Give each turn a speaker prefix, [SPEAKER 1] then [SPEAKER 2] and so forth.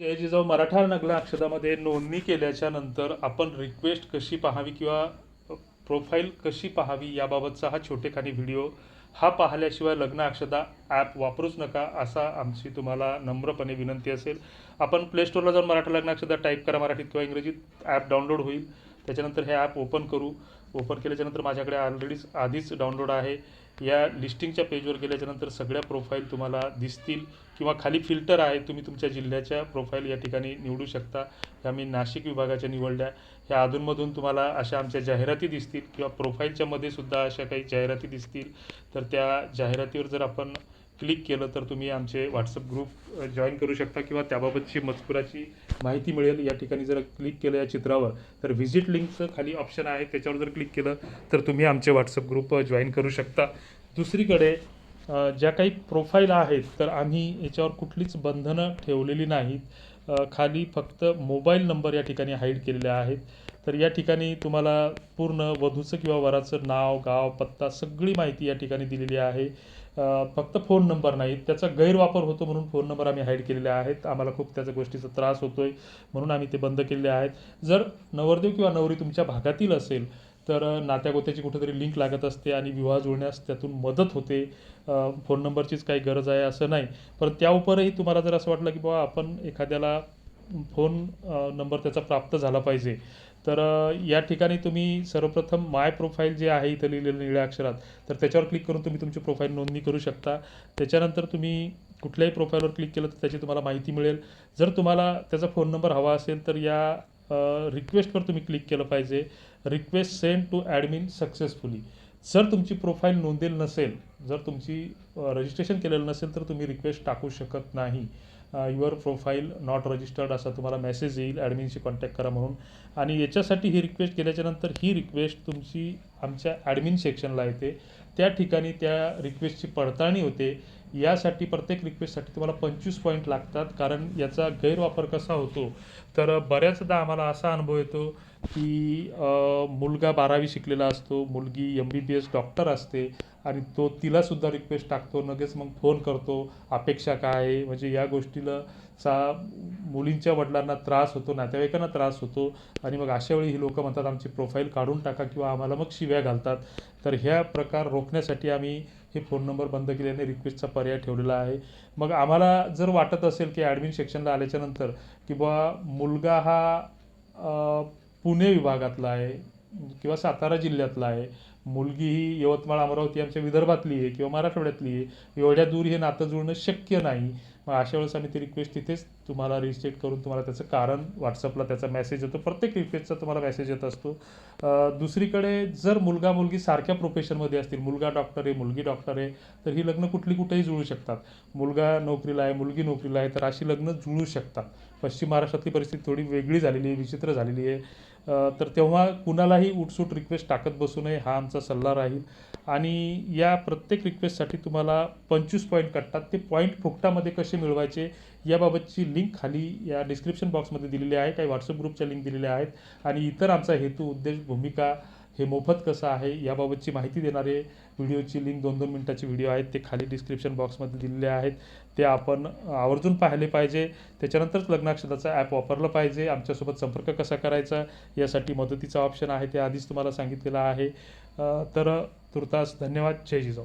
[SPEAKER 1] जय जिजाऊ मराठा नगला अक्षदामध्ये नोंदणी केल्याच्यानंतर आपण रिक्वेस्ट कशी पाहावी किंवा प्रोफाईल कशी पाहावी याबाबतचा हा छोटेखानी व्हिडिओ हा पाहिल्याशिवाय लग्न अक्षदा ॲप वापरूच नका असा आमची तुम्हाला नम्रपणे विनंती असेल. आपण प्ले स्टोरला जाऊन मराठा लग्न अक्षदा टाईप करा मराठीत किंवा इंग्रजीत. ॲप डाउनलोड होईल. त्याच्यानंतर हे ॲप ओपन करू. ओपन केल्याच्यानंतर माझ्याकडे ऑलरेडीच आधीच डाउनलोड आहे. या लिस्टिंगच्या पेजवर गेल्याच्यानंतर सगळ्या प्रोफाईल तुम्हाला दिसतील किंवा खाली फिल्टर आहे तुम्ही तुमच्या जिल्ह्याच्या प्रोफाईल या ठिकाणी निवडू शकता. ह्या मी नाशिक विभागाच्या निवडल्या. ह्या अधूनमधून तुम्हाला अशा आमच्या जाहिराती दिसतील किंवा प्रोफाईलच्यामध्ये सुद्धा अशा काही जाहिराती दिसतील. तर त्या जाहिरातीवर जर आपण क्लिक केलं तर तुम्ही आमचे व्हॉट्सअप ग्रुप जॉईन करू शकता किंवा त्याबाबतची मजकुराची माहिती मिळेल. या ठिकाणी जर क्लिक केलं या चित्रावर तर व्हिजिट लिंकचं खाली ऑप्शन आहे. त्याच्यावर जर क्लिक केलं तर तुम्ही आमचे व्हॉट्सअप ग्रुप जॉईन करू शकता. दुसरीकडे ज्या काही प्रोफाईल आहेत तर आम्ही याच्यावर कुठलीच बंधनं ठेवलेली नाहीत. खाली फक्त मोबाईल नंबर या ठिकाणी हाईड केलेले आहेत. तर या ठिकाणी तुम्हाला पूर्ण वधूचं किंवा वराचं नाव गाव पत्ता सगळी माहिती या ठिकाणी दिलेली आहे. फक्त फोन नंबर नाही त्याचा गैरवापर होतो म्हणून फोन नंबर आम्ही हाईड केलेले आहेत. आम्हाला खूप त्याच्या गोष्टीचा त्रास होतो आहे म्हणून आम्ही ते बंद केलेले आहेत. जर नवरदेव किंवा नवरी तुमच्या भागातील असेल तर नात्यागोत्याची कुठेतरी लिंक लागत असते आणि विवाह जुळण्यास त्यातून मदत होते. फोन नंबरचीच काही गरज आहे असं नाही. पण त्या उपरही तुम्हाला जर असं वाटलं की बाबा आपण एखाद्याला फोन नंबर त्याचा प्राप्त झाला पाहिजे तर या ठिकाणी तुम्ही सर्वप्रथम माय प्रोफाईल जे आहे इथं लिहिलेलं निळ्या अक्षरात तर त्याच्यावर क्लिक करून तुम्ही तुमची प्रोफाईल नोंदणी करू शकता. त्याच्यानंतर तुम्ही कुठल्याही प्रोफाईलवर क्लिक केलं तर त्याची तुम्हाला माहिती मिळेल. जर तुम्हाला त्याचा फोन नंबर हवा असेल तर या रिक्वेस्टवर तुम्ही क्लिक केलं पाहिजे. Request send to admin successfully. जर तुमची प्रोफाईल नोंदेल नसेल जर तुमची रजिस्ट्रेशन केलेलं नसेल तर तुम्ही रिक्वेस्ट टाकू शकत नाही. युअर प्रोफाईल नॉट रजिस्टर्ड असा तुम्हाला मेसेज येईल ॲडमिनशी कॉन्टॅक्ट करा म्हणून. आणि याच्यासाठी ही रिक्वेस्ट केल्याच्यानंतर ही रिक्वेस्ट तुमची आमच्या ॲडमिन सेक्शनला येते. त्या ठिकाणी त्या रिक्वेस्टची पडताळणी होते. यासाठी प्रत्येक रिक्वेस्टसाठी तुम्हाला पंचवीस पॉईंट लागतात. कारण याचा गैरवापर कसा होतो? तर बऱ्याचदा आम्हाला असा अनुभव येतो की मुलगा बारावी शिकलेला असतो मुलगी M B B S doctor असते आणि तो तिलासुद्धा रिक्वेस्ट टाकतो लगेच मग फोन करतो अपेक्षा काय आहे? म्हणजे या गोष्टीला चा मुलींच्या वडिलांना त्रास होतो नातेवाईकांना त्रास होतो आणि मग अशा वेळी ही लोक म्हणतात आमची प्रोफाईल काढून टाका किंवा आम्हाला मग शिव्या घालतात. तर ह्या प्रकार रोखण्यासाठी आम्ही हे फोन नंबर बंद केल्याने रिक्वेस्टचा पर्याय ठेवलेला आहे. मग आम्हाला जर वाटत असेल की ॲडमिन सेक्शनला आल्याच्यानंतर की मुलगा हा पुणे विभागातला आहे किंवा सातारा जिल्ह्यातला आहे मुलगी ही यवतमाळ अमरावती आमच्या विदर्भातली आहे किंवा मराठवाड्यातली आहे एवढ्या दूर हे नातं जुळणं शक्य नाही. मग अशा वेळेस आम्ही ती रिक्वेस्ट तिथेच तुम्हाला रिजिस्ट्रेट करून तुम्हाला त्याचं कारण व्हॉट्सअपला त्याचा मेसेज येतो. प्रत्येक रिक्वेस्टचा तुम्हाला मेसेज येत असतो. दुसरीकडे जर मुलगा मुलगी सारख्या प्रोफेशनमध्ये असतील मुलगा डॉक्टर आहे मुलगी डॉक्टर आहे तर ही लग्न कुठली कुठेही जुळू शकतात. मुलगा नोकरीला आहे मुलगी नोकरीला आहे तर अशी लग्न जुळू शकतात. पश्चिम महाराष्ट्रातली परिस्थिती थोडी वेगळी झालेली आहे विचित्र झालेली आहे. तर तेव्हा कुणालाही उठसूट रिक्वेस्ट टाकत बसू नये हा आमचा सल्ला राहील. आणि या प्रत्येक रिक्वेस्टसाठी तुम्हाला पंचवीस पॉईंट कटतात. ते पॉईंट फुकटामध्ये कसे मिळवायचे याबाबतची लिंक खाली या डिस्क्रिप्शन बॉक्समध्ये दिलेली आहे. काही व्हॉट्सअप ग्रुपच्या लिंक दिलेल्या आहेत. आणि इतर आमचा हेतू उद्देश भूमिका हे मोफत कसं आहे याबाबतची माहिती देणारे व्हिडिओची लिंक दोन दोन मिनटाचे व्हिडिओ आहेत. ते खाली डिस्क्रिप्शन बॉक्समध्ये दिलेले आहेत. ते आपण आवर्जून पाहिले पाहिजे. त्याच्यानंतरच लग्नाक्षताचा ॲप वापरलं पाहिजे. आमच्यासोबत संपर्क कसा करायचा यासाठी मदतीचा ऑप्शन आहे. ते आधीच तुम्हाला सांगितलेलं आहे. तर तुर्तास धन्यवाद. जय जिजाऊ.